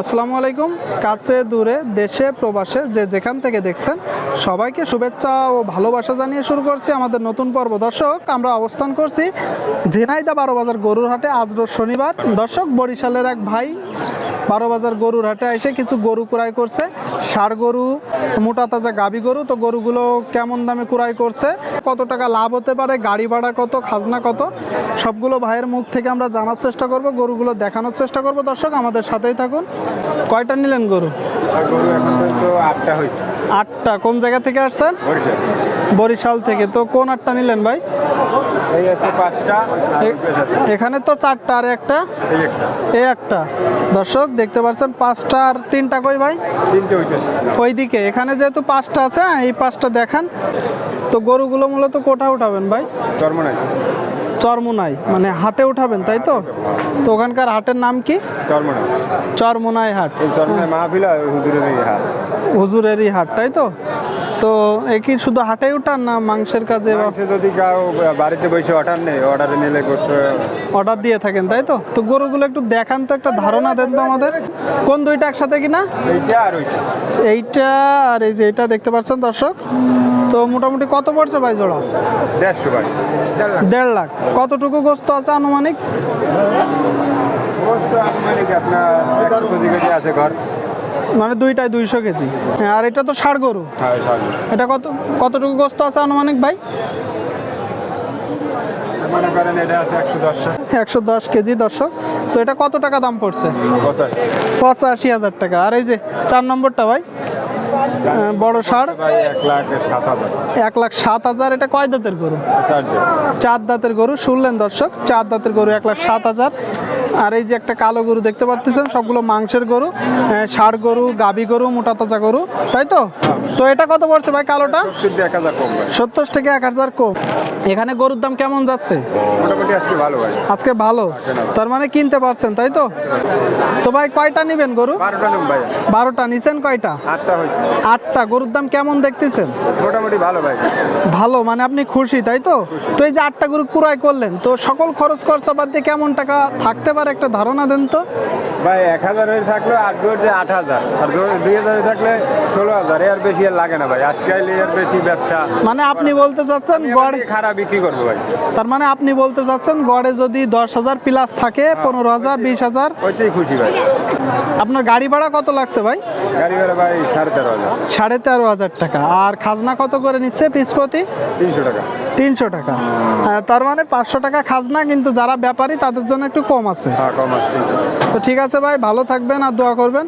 আসসালামু আলাইকুম। কাছে, দূরে, দেশে, প্রবাসে, যে যেখান থেকে দেখছেন, সবাইকে শুভেচ্ছা ও ভালোবাসা জানিয়ে শুরু করছি আমাদের নতুন পর্ব। দর্শক, আমরা অবস্থান করছি ঝিনাইদা বারো বাজার গরুর হাটে আজ রোজ শনিবার। দর্শক, বরিশালের এক ভাই বারো বাজার গরুর হাটে এসে কিছু গরু ক্রয় করছে। ষাড় গরু মোটা তাজা গাবি গরু তো গরুগুলো কেমন দামে ক্রয় করছে? কত টাকা লাভ হতে পারে? গাড়ি ভাড়া কত? খাজনা কত? সবগুলো ভাইয়ের মুখ থেকে আমরা জানার চেষ্টা করব গরুগুলো দেখানোর চেষ্টা করব। দর্শক আমাদের সাথেই থাকুন। কয়টা নিলেন গরু? আটটা। হয়েছে আটটা কোন জায়গা থেকে আসছেন? বরিশাল থেকে। তো কোন আটটা নিলেন ভাই? এই আছে পাঁচটা। এখানে তো চারটা আর একটা? এই একটা। দর্শক দেখতে পাচ্ছেন পাঁচটা আর তিনটা কই ভাই? ওইদিকে। এখানে যেহেতু পাঁচটা আছে হ্যাঁ, এই পাঁচটা দেখান। তো গরুগুলো মূলত কোটা উঠাবেন ভাই? চর্ম নাই চরমুনাই মানে হাটে উঠাবেন তাই তো? তো ওখানকার হাটের নাম কি? চর্ম নাই চরমুনাই হাট। হুজুরেরই হাট তাই তো? তো এ কি শুধু হাটেই উঠান না মাংসের কাজে মাংসে যদি কাউ বাড়িতে বসে অর্ডার নেই অর্ডারে নিলে গোস্ত অর্ডার দিয়ে থাকেন তাই তো? তো গরুগুলো একটু দেখান তো একটা ধারণা দেন তো আমাদের। কোন দুইটা একসাথে কিনা? এইটা আর ওইটা। এইটা আর এই যে এটা দেখতে পাচ্ছেন দর্শক। তো মোটামুটি কত পড়ছে ভাই জোড়া? দেড়শো ভাই। দেড় লাখ। কতটুকু গোস্ত আছে আনুমানিক? গোস্ত আনুমানিক আপনার আছে ঘর। মানে দুইটায় দুইশো কেজি। হ্যাঁ, আর এটা তো ষাড় গরু। হ্যাঁ এটা কত কতটুকু গোস্ত আছে আনুমানিক ভাই? একশো দশ। কেজি দর্শক। তো এটা কত টাকা দাম পড়ছে? পঁচাশি। হাজার টাকা। আর এই যে চার নম্বরটা ভাই বড় ষাড়। এক লাখ সাত হাজার। এটা কয় দাঁতের গরু? চার দাঁতের গরু শুনলেন দর্শক। চার দাঁতের গরু এক লাখ সাত হাজার। আর এই যে একটা কালো গরু দেখতে পাচ্ছেন সবগুলো মাংসের গরু ষাড় গরু গাবি গরু মোটা তাজা গরু তাই তো? তো এটা কত পড়ছে ভাই কালোটা? সত্তর থেকে এক হাজার কম। এখানে গরুর দাম কেমন যাচ্ছে? মোটামুটি আজকে ভালো ভাই। আজকে ভালো? তার মানে কিনতে পারছেন তাই তো? তো ভাই কয়টা নিবেন গরু? বারোটা নিছেন কয়টা? আটটা গরুর দাম কেমন দেখতেছেন? মোটামুটি ভালো ভাই। ভালো মানে আপনি খুশি তাই তো? তো এই যে আটটা গরু কুড়াই করলেন তো সকল খরচ খরচা বাদ দিয়ে কেমন টাকা থাকতে পারে একটা ধারণা দেন তো? ভাই এক হাজার হয়ে থাকলে আট যে আট হাজার আর দুই হাজার হয়ে থাকলে ষোলো হাজার। এর বেশি আর লাগে না ভাই আজকাল এর বেশি ব্যবসা। মানে আপনি বলতে চাচ্ছেন আমি খারাপ বিক্রি করব ভাই। তার মানে আপনি বলতে চাচ্ছেন গড়ে যদি দশ হাজার প্লাস থাকে পনেরো হাজার বিশ হাজার। ওইটাই খুশি ভাই। আপনার গাড়ি ভাড়া কত লাগছে ভাই? গাড়ি ভাড়া ভাই সাড়ে তেরো হাজার। সাড়ে তেরো হাজার টাকা। আর খাজনা কত করে নিচ্ছে পিসপতি তিনশো টাকা। তিনশো টাকা। তার মানে পাঁচশো টাকা খাজনা কিন্তু যারা ব্যাপারী তাদের জন্য একটু কম আছে। হ্যাঁ কম আসছে তো ঠিক আছে ভাই ভালো থাকবেন আর দোয়া করবেন।